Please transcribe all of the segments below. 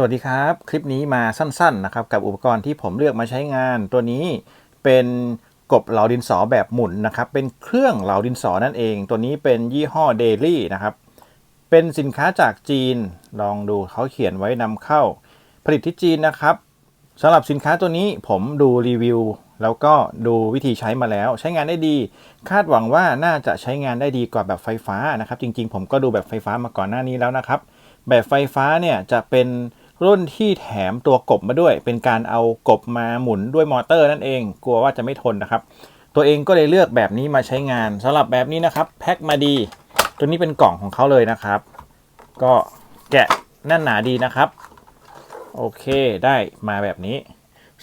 สวัสดีครับ คลิปนี้มาสั้นๆนะครับกับอุปกรณ์ที่ผมเลือกมาใช้งานตัวนี้เป็นกบเหลาดินสอแบบหมุนนะครับ เป็นเครื่องเหลาดินสอนั่นเอง ตัวนี้เป็นยี่ห้อเดลี่นะครับ เป็นสินค้าจากจีนลองดูเขาเขียนไว้นำเข้า ผลิตที่จีนนะครับสำหรับสินค้าตัวนี้ผมดูรีวิว แล้วก็ดูวิธีใช้มาแล้ว ใช้งานได้ดี คาดหวังว่าน่าจะใช้งานได้ดีกว่าแบบไฟฟ้านะครับ จริงๆ ผมก็ดูแบบไฟฟ้ามาก่อนหน้านี้แล้วนะครับแบบไฟฟ้าเนี่ยจะเป็น รุ่นที่แถมตัวกบมาด้วย เป็นการเอากบมาหมุนด้วยมอเตอร์นั่นเอง กลัวว่าจะไม่ทนนะครับ ตัวเองก็เลยเลือกแบบนี้มาใช้งานสำหรับแบบนี้นะครับ แพ็คมาดี ตัวนี้เป็นกล่องของเขาเลยนะครับ ก็แกะแน่นหนาดีนะครับ โอเคได้มาแบบนี้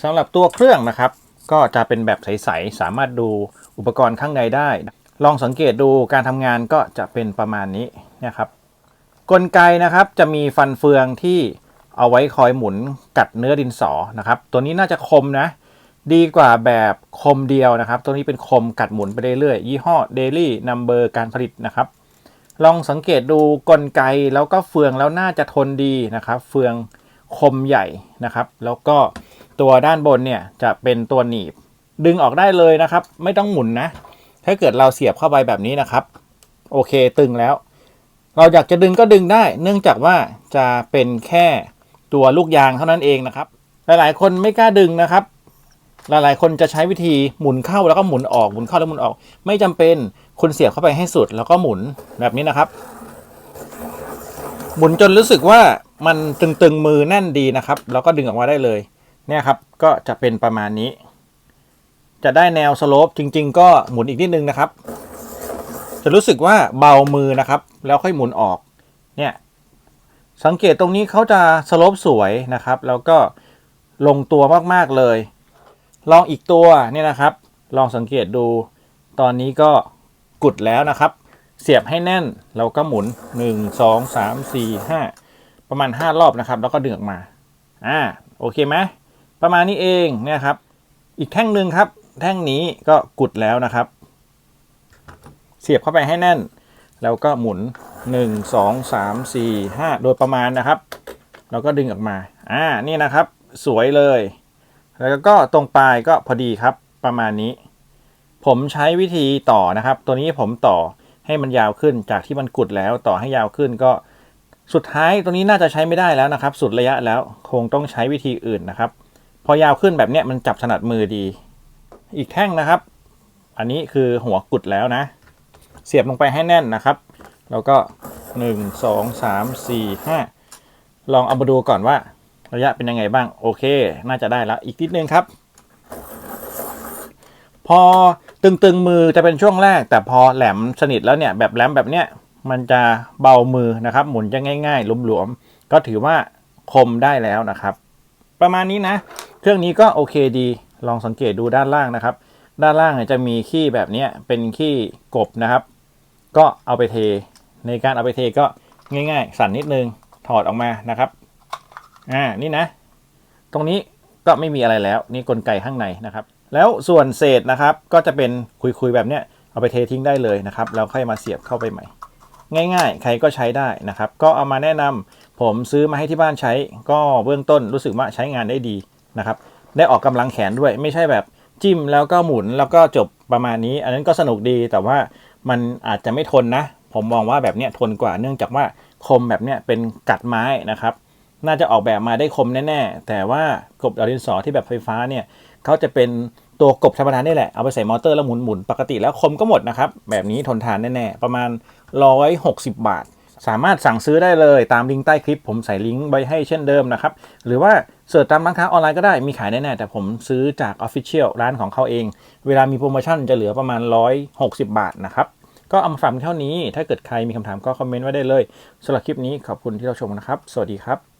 สำหรับตัวเครื่องนะครับ ก็จะเป็นแบบใสๆสามารถดูอุปกรณ์ข้างในได้ ลองสังเกตดูการทำงานก็จะเป็นประมาณนี้นะครับ กลไกนะครับจะมีฟันเฟืองที่ เอาไว้คอยหมุนกัดเนื้อดินสอนะครับ ตัวนี้น่าจะคมนะ ดีกว่าแบบคมเดียวนะครับ ตัวนี้เป็นคมกัดหมุนไปเรื่อยๆยี่ห้อ Daily Number การผลิตนะครับ ลองสังเกตดูกลไกแล้วก็เฟืองแล้วน่าจะทนดีนะครับ เฟืองคมใหญ่นะครับ แล้วก็ตัวด้านบนเนี่ยจะเป็นตัวหนีบ ดึงออกได้เลยนะครับ ไม่ต้องหมุนนะ ถ้าเกิดเราเสียบเข้าไปแบบนี้นะครับ โอเคตึงแล้ว เราอยากจะดึงก็ดึงได้ เนื่องจากว่าจะเป็นแค่ ตัวลูกยางเท่านั้นเองนะครับ หลายๆ คนไม่กล้าดึงนะครับ หลายๆ คนจะใช้วิธีหมุนเข้าแล้วก็หมุนออกหมุนเข้าแล้วหมุนออก ไม่จำเป็นคุณเสียบเข้าไปให้สุดแล้วก็หมุนแบบนี้นะครับ หมุนจนรู้สึกว่ามันตึงๆมือแน่นดีนะครับ แล้วก็ดึงออกมาได้เลย เนี่ยครับก็จะเป็นประมาณนี้ จะได้แนวสโลปจริง ๆ ก็หมุนอีกนิดนึงนะครับ จะรู้สึกว่าเบามือนะครับ แล้วค่อยหมุนออก เนี่ย สังเกตตรงนี้เขาจะสลปสวยนะครับ แล้วก็ลงตัวมากๆเลย ลองอีกตัวเนี่ยนะครับ ลองสังเกตดู ตอนนี้ก็กุดแล้วนะครับ เสียบให้แน่นเราก็หมุน 1 2 3 4 5 ประมาณ 5 รอบนะครับ แล้วก็ดึงออกมาอ่าโอเคไหมประมาณนี้เองเนี่ยครับ อีกแท่งหนึ่งครับ แท่งนี้ก็กุดแล้วนะครับ เสียบเข้าไปให้แน่น แล้วก็หมุน 1 2 3 4 5โดยประมาณนะครับแล้วก็ดึงออกมา อ่า นี่นะครับ สวยเลย แล้วก็ตรงปลายก็พอดีครับ ประมาณนี้ ผมใช้วิธีต่อนะครับ ตัวนี้ผมต่อให้มันยาวขึ้นจากที่มันกุดแล้วต่อให้ยาวขึ้นก็ สุดท้ายตัวนี้น่าจะใช้ไม่ได้แล้วนะครับ สุดระยะแล้วคงต้องใช้วิธีอื่นนะครับ พอยาวขึ้นแบบเนี้ยมันจับถนัดมือดี อีกแท่งนะครับ อันนี้คือหัวกุดแล้วนะ เสียบลงไปให้แน่นนะครับ แล้วก็ 1 2 3 4 5 ลองเอามาดูก่อนว่าระยะเป็นยังไงบ้าง โอเค น่าจะได้แล้ว อีกนิดนึงครับ พอตึงๆมือจะเป็นช่วงแรก แต่พอแหลมสนิทแล้วเนี่ย แบบแหลมแบบเนี้ยมันจะเบามือนะครับ หมุนจะง่าย ๆ หลวมๆ ก็ถือว่าคมได้แล้วนะครับ ประมาณนี้นะ เครื่องนี้ก็โอเคดี ลองสังเกตดูด้านล่างนะครับ ด้านล่างจะมีขี้แบบเนี้ยเป็นขี้กบนะครับ ก็เอาไปเท ในการเอาไปเทก็ง่าย ๆ สั่นนิดนึงถอดออกมานะครับ อ่า นี่นะ ตรงนี้ก็ไม่มีอะไรแล้ว นี่กลไกข้างในนะครับ แล้วส่วนเศษนะครับ ก็จะเป็นคุยๆแบบเนี้ย เอาไปเททิ้งได้เลยนะครับ แล้วค่อยมาเสียบเข้าไปใหม่ ง่าย ๆ ใครก็ใช้ได้นะครับ ก็เอามาแนะนำผมซื้อมาให้ที่บ้านใช้ ก็เบื้องต้นรู้สึกว่าใช้งานได้ดีนะครับ ได้ออกกำลังแขนด้วย ไม่ใช่แบบจิ้มแล้วก็หมุนแล้วก็จบประมาณนี้ อันนั้นก็สนุกดี แต่ว่ามันอาจจะไม่ทนนะ ผมมองว่าแบบเนี้ยทนกว่าเนื่องจากว่าคมแบบเนี้ยเป็นกัดไม้นะครับ น่าจะออกแบบมาได้คมแน่ๆ แต่ว่ากบดาวดินสอที่แบบไฟฟ้าเนี่ยเขาจะเป็นตัวกบธรรมดานี่แหละ เอาไปใส่มอเตอร์แล้วหมุนหมุนๆปกติแล้วคมก็หมดนะครับ แบบนี้ทนทานแน่ๆ ประมาณ 160 บาท สามารถสั่งซื้อได้เลยตามลิงก์ใต้คลิป ผมใส่ลิงก์ไว้ให้เช่นเดิมนะครับ หรือว่าเสิร์ชตามร้านค้าออนไลน์ก็ได้มีขายแน่ๆ แต่ผมซื้อจาก Official ร้านของเขาเอง เวลามีโปรโมชั่นจะเหลือประมาณ 160 บาทนะครับ ก็เอามาฝากเท่านี้ ถ้าเกิดใครมีคำถามก็คอมเมนต์ไว้ได้เลยสำหรับคลิปนี้ขอบคุณที่เราชมนะครับ สวัสดีครับ